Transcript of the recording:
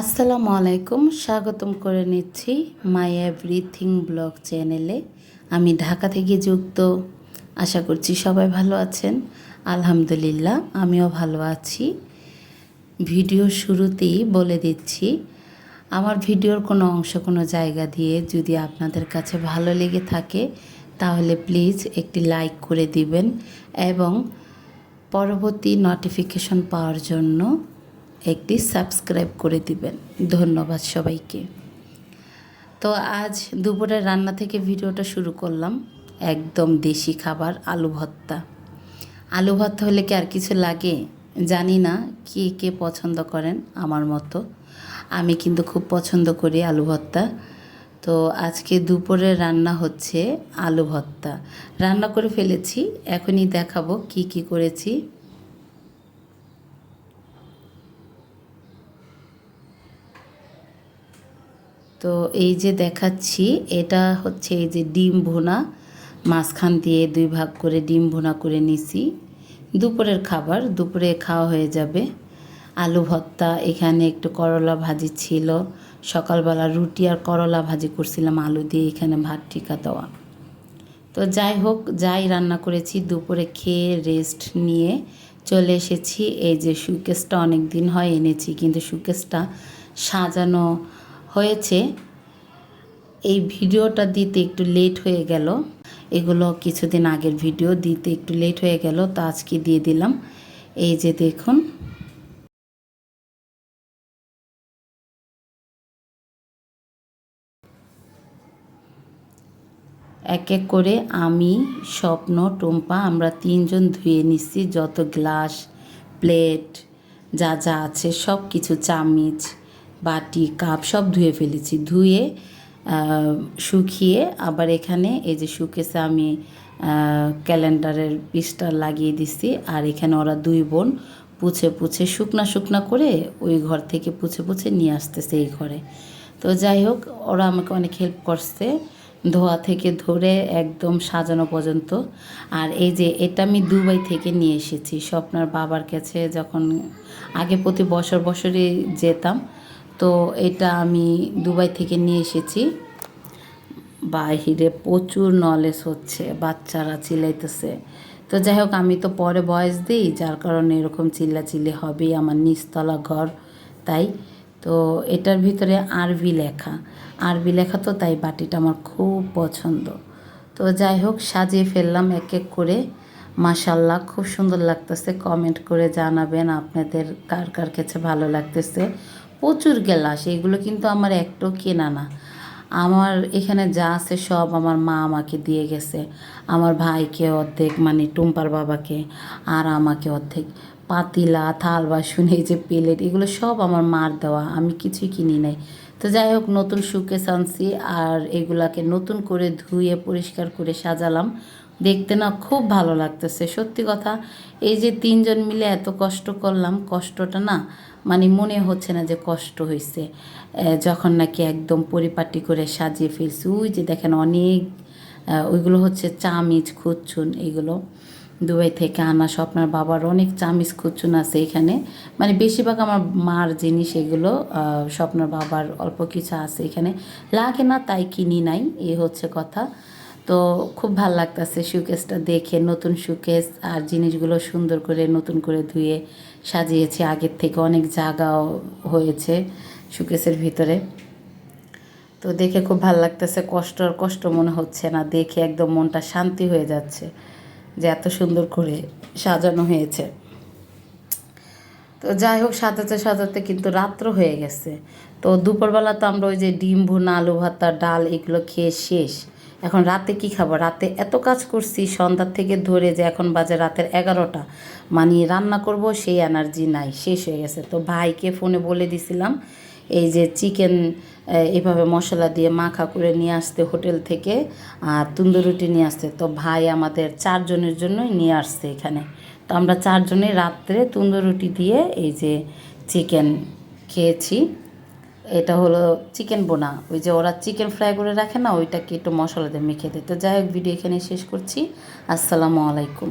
আসসালামু আলাইকুম, স্বাগতম করে নিচ্ছি মাই এভরিথিং ব্লগ চ্যানেলে। আমি ঢাকা থেকে যুক্ত। আশা করছি সবাই ভালো আছেন। আলহামদুলিল্লাহ, আমিও ভালো আছি। ভিডিও শুরুতেই বলে দিচ্ছি, আমার ভিডিওর কোনো অংশ কোনো জায়গা দিয়ে যদি আপনাদের কাছে ভালো লেগে থাকে, তাহলে প্লিজ একটি লাইক করে দিবেন এবং পরবর্তী নোটিফিকেশন পাওয়ার জন্য একটি সাবস্ক্রাইব করে দিবেন। ধন্যবাদ সবাইকে। তো আজ দুপুরে রান্না থেকে ভিডিওটা শুরু করলাম। একদম দেশি খাবার, আলু ভর্তা। আলু ভর্তা হলে কি আর কিছু লাগে? জানি না কে কে পছন্দ করেন আমার মতো। আমি কিন্তু খুব পছন্দ করি আলু ভর্তা। তো আজকে দুপুরে রান্না হচ্ছে আলু ভর্তা। রান্না করে ফেলেছি, এখনই দেখাবো কি কি করেছি। তো এই যে দেখাচ্ছি, এটা হচ্ছে এই যে ডিম ভোনা। মাঝখান দিয়ে দুই ভাগ করে ডিম ভোনা করে নিছি। দুপুরের খাবার, দুপুরে খাওয়া হয়ে যাবে। আলু ভর্তা, এখানে একটু করলা ভাজি ছিল। সকালবেলা রুটি আর করলা ভাজি করছিলাম, আলু দিয়ে এখানে ভাত ঠিকা দেওয়া। তো যাই হোক, যাই রান্না করেছি, দুপুরে খেয়ে রেস্ট নিয়ে চলে এসেছি। এই যে সুকেসটা অনেক দিন হয় এনেছি, কিন্তু সুকেসটা সাজানো হয়েছে। এই ভিডিওটা দিতে একটু লেট হয়ে গেল। এগুলো কিছুদিন আগের ভিডিও, দিতে একটু লেট হয়ে গেল, তো আজকে দিয়ে দিলাম। এই যে দেখুন। এক এক করে আমি, স্বপ্ন, টুম্পা, আমরা তিনজন ধুয়ে নিচ্ছি। যত গ্লাস, প্লেট, যা যা আছে সব কিছু চামিচ। বাটি, কাপ সব ধুয়ে ফেলেছি। ধুয়ে শুকিয়ে আবার এখানে এই যে শুকেছে আমি ক্যালেন্ডারের পিসটা লাগিয়ে দিছি। আর এখানে ওরা দুই বোন পুছে পুছে শুকনা শুকনা করে ওই ঘর থেকে পুছে পুছে নিয়ে আসতেছে এই ঘরে। তো যাই হোক, ওরা আমাকে অনেক হেল্প করছে ধোয়া থেকে ধরে একদম সাজানো পর্যন্ত। আর এই যে এটা আমি দুবাই থেকে নিয়ে এসেছি। স্বপ্নার বাবার কাছে যখন আগে প্রতি বছর বছরই যেতাম তো এটা আমি দুবাই থেকে নিয়ে এসেছি। বাহিরে প্রচুর নলেজ হচ্ছে, বাচ্চারা চিল্লাইতেছে তো যাই হোক, আমি তো পরে বয়স দিই, যার কারণে এরকম চিল্লাচিল্লি হবেই, আমার নিচতলা ঘর, তাই। তো এটার ভিতরে আরবি লেখা। আরবি লেখা তো তাই, বাটিটা আমার খুব পছন্দ। তো যাই হোক, সাজিয়ে ফেললাম এক এক করে। মাশাল্লাহ খুব সুন্দর লাগতেছে। কমেন্ট করে জানাবেন আপনাদের কার কার কাছে ভালো লাগতেছে। প্রচুর গেলাস এগুলো কিন্তু আমার একটু কেনা না। আমার এখানে যা আছে সব আমার মা আমাকে দিয়ে গেছে। আমার ভাইকে অর্ধেক মানে টুম্পার বাবাকে, আর আমাকে অর্ধেক। পাতিলা, থাল বাসন, এই যে প্লেট, এগুলো সব আমার মার দেওয়া, আমি কিছুই কিনি নাই। তো যাই হোক, নতুন সুকেস আনছি আর এগুলাকে নতুন করে ধুয়ে পরিষ্কার করে সাজালাম। দেখতে না খুব ভালো লাগতেছে। সত্যি কথা, এই যে তিনজন মিলে এত কষ্ট করলাম, কষ্টটা না মানে মনে হচ্ছে না যে কষ্ট হয়েছে যখন নাকি একদম পরিপাটি করে সাজিয়ে ফেলছি, ওই যে দেখেন অনেক ওইগুলো হচ্ছে চামিচ খুচ্ছুন এগুলো। দুবাই থেকে আনা স্বপ্নার বাবার অনেক চামিচ খুচুন আছে এখানে। মানে বেশিরভাগ আমার মার জিনিস এগুলো স্বপ্নার বাবার অল্প কিছু আছে এখানে। লাগে না তাই কিনি নাই, এ হচ্ছে কথা। তো খুব ভালো লাগতেছে সুকেসটা দেখে, নতুন সুকেস আর জিনিসগুলো সুন্দর করে নতুন করে ধুয়ে সাজিয়েছি। আগের থেকে অনেক জায়গাও হয়েছে সুকেসের ভিতরে। তো দেখে খুব ভালো লাগতেছে, কষ্ট আর কষ্ট মনে হচ্ছে না, দেখে একদম মনটা শান্তি হয়ে যাচ্ছে যে এত সুন্দর করে সাজানো হয়েছে। তো যাই হোক, সাজাতে সাজাতে কিন্তু রাত্র হয়ে গেছে। তো দুপুরবেলা তো আমরা ওই যে ডিম ভুনা, আলু ভাতা, ডাল এগুলো খেয়ে শেষ। এখন রাতে কি খাব? রাতে এত কাজ করছি সন্ধ্যার থেকে ধরে যে এখন বাজে রাতের এগারোটা। মানে রান্না করব, সেই এনার্জি নাই, শেষ হয়ে গেছে। তো ভাইকে ফোনে বলে দিছিলাম, এই যে চিকেন এভাবে মশলা দিয়ে মাখা করে নিয়ে আসতে হোটেল থেকে, আর তন্দুরুটি নিয়ে আসতে। তো ভাই আমাদের চারজনের জন্যই নিয়ে আসছে এখানে। তো আমরা চারজনে রাত্রে তন্দুরুটি দিয়ে এই যে চিকেন খেয়েছি। এটা হলো চিকেন বোনা। ওই যে ওরা চিকেন ফ্রাই করে রাখে না, ওইটাকে একটু মশলা দিয়ে মেখে দেয়। তো যাই হোক, ভিডিও এখানে শেষ করছি। আসসালামু আলাইকুম।